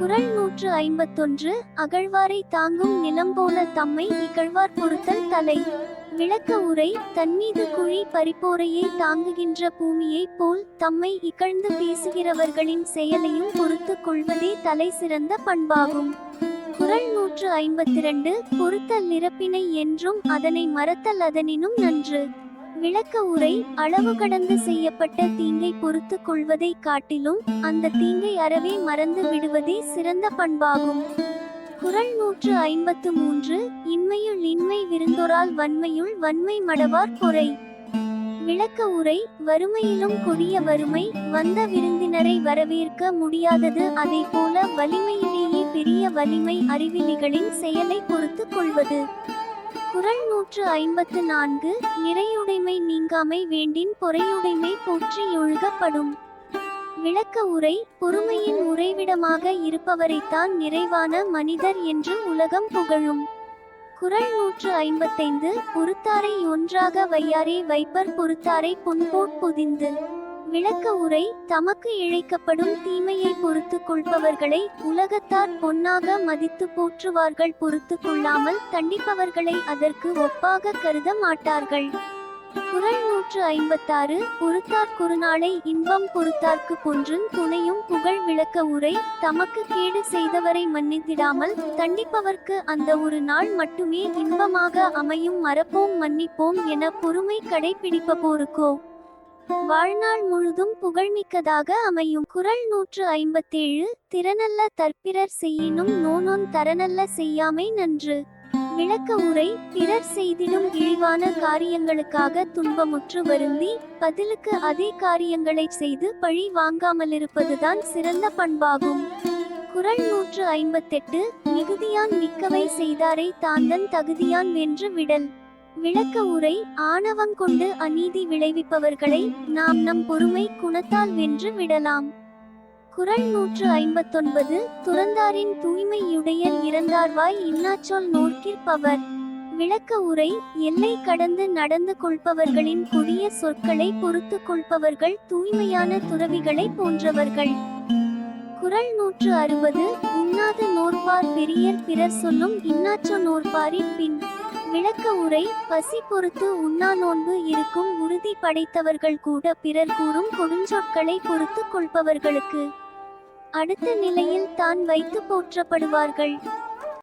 குறள் நூற்று ஐம்பத்தொன்று அகழ்வாரை தாங்கும் நிலம் போல தம்மை இகழ்வார் பொறுத்தல் தலை. விளக்க உரை தன்மீது குழி பறிப்போரையே தாங்குகின்ற பூமியைப் போல் தம்மை இகழ்ந்து பேசுகிறவர்களின் செயலையும் பொறுத்து கொள்வதே தலை சிறந்த பண்பாகும். குரல் நூற்று ஐம்பத்திரண்டு பொறுத்தல் நிரப்பினை என்றும் அதனை மறத்தல் அதனினும் நன்று. விளக்க உரை அளவு கடந்து செய்யப்பட்ட தீங்கை பொறுத்து கொள்வதை காட்டிலும் அந்த தீங்கை அறவே மறந்து விடுவதே சிறந்த பண்பாகும். குறள் நூற்று ஐம்பத்து மூன்று இன்மையுள் இன்மை விருந்தோரால் வன்மையுள் வன்மை மடவார் பொறை. விளக்க உரை வறுமையிலும் கொடிய வறுமை வந்த விருந்தினரை வரவேற்க முடியாதது அதை போல வலிமையிலேயே பெரிய வலிமை அறிவிலிகளின் செயலை பொறுத்து கொள்வது. குறள் நூற்று ஐம்பத்து நான்கு நிறையுடைமை நீங்காமை வேண்டின் பொறையுடைமை போற்றி ஒழுகப்படும். விளக்க உரை பொறுமையின் உறைவிடமாக இருப்பவரைத்தான் நிறைவான மனிதர் என்று உலகம் புகழும். குறள் நூற்று ஐம்பத்தைந்து பொறுத்தாரை ஒன்றாக வையாரே வைப்பர் பொறுத்தாரை புன்போட் பொதிந்து. விளக்க உரை தமக்கு இழைக்கப்படும் தீமையை பொறுத்து கொள்பவர்களை உலகத்தார் பொன்னாக மதித்து போற்றுவார்கள் பொறுத்து கொள்ளாமல் தண்டிப்பவர்களை அதற்கு ஒப்பாக கருத மாட்டார்கள். குரல் நூற்று ஐம்பத்தாறு பொறுத்தார் குறுநாளை இன்பம் பொறுத்தார்க்கு பொன்றும் துணையும் புகழ் விளக்க உரை தமக்கு கேடு செய்தவரை மன்னித்திடாமல் தண்டிப்பவர்க்கு அந்த ஒரு நாள் மட்டுமே இன்பமாக அமையும் மறப்போம் மன்னிப்போம் என பொறுமை கடைபிடிப்பபோருக்கோ வாழ்நாள் முழுதும் புகழ்மிக்கதாக அமையும். குறள் நூற்று ஐம்பத்தேழு திறனல்ல தற்பிறர் செய்யினும் நோனொன் தரனல்ல செய்யாமை நன்று. விளக்க உரை பிறர் செய்திடும் இழிவான காரியங்களுக்காக துன்பமுற்று வருந்தி பதிலுக்கு அதே காரியங்களை செய்து பழி வாங்காமலிருப்பதுதான் சிறந்த பண்பாகும். குறள் நூற்று ஐம்பத்தெட்டு மிகுதியான் மிக்கவை செய்தாரை தாந்தன் தகுதியான் வென்று விடல். விளக்க உரை ஆணவம் கொண்டு அநீதி விளைவிப்பவர்களை நாம் நம் பொறுமை குணத்தால் வென்று விடலாம். குறள் நூற்று ஐம்பத்தொன்பது துறந்தாரின் தூய்மையுடைய இறந்தார்வாய் இன்னாச்சொல் நோக்கிற்பவர். விளக்க உரை எல்லை கடந்து நடந்து கொள்பவர்களின் கொடிய சொற்களை பொறுத்து கொள்பவர்கள் தூய்மையான துறவிகளை போன்றவர்கள். குறள் நூற்று அறுபது உண்ணாது நோர்பார் பெரியர் பிறர் சொல்லும் இன்னாச்சொல் நோர்பாரின் பின். விளக்க உரை பசி பொறுத்து உண்ணா நோன்பு இருக்கும் உறுதி படைத்தவர்கள் கூட பிறர் கூறும் கொடுஞ்சொற்களை பொறுத்து கொள்பவர்களுக்கு. அடுத்த நிலையில் தான் வைத்து போற்றப்படுவார்கள்.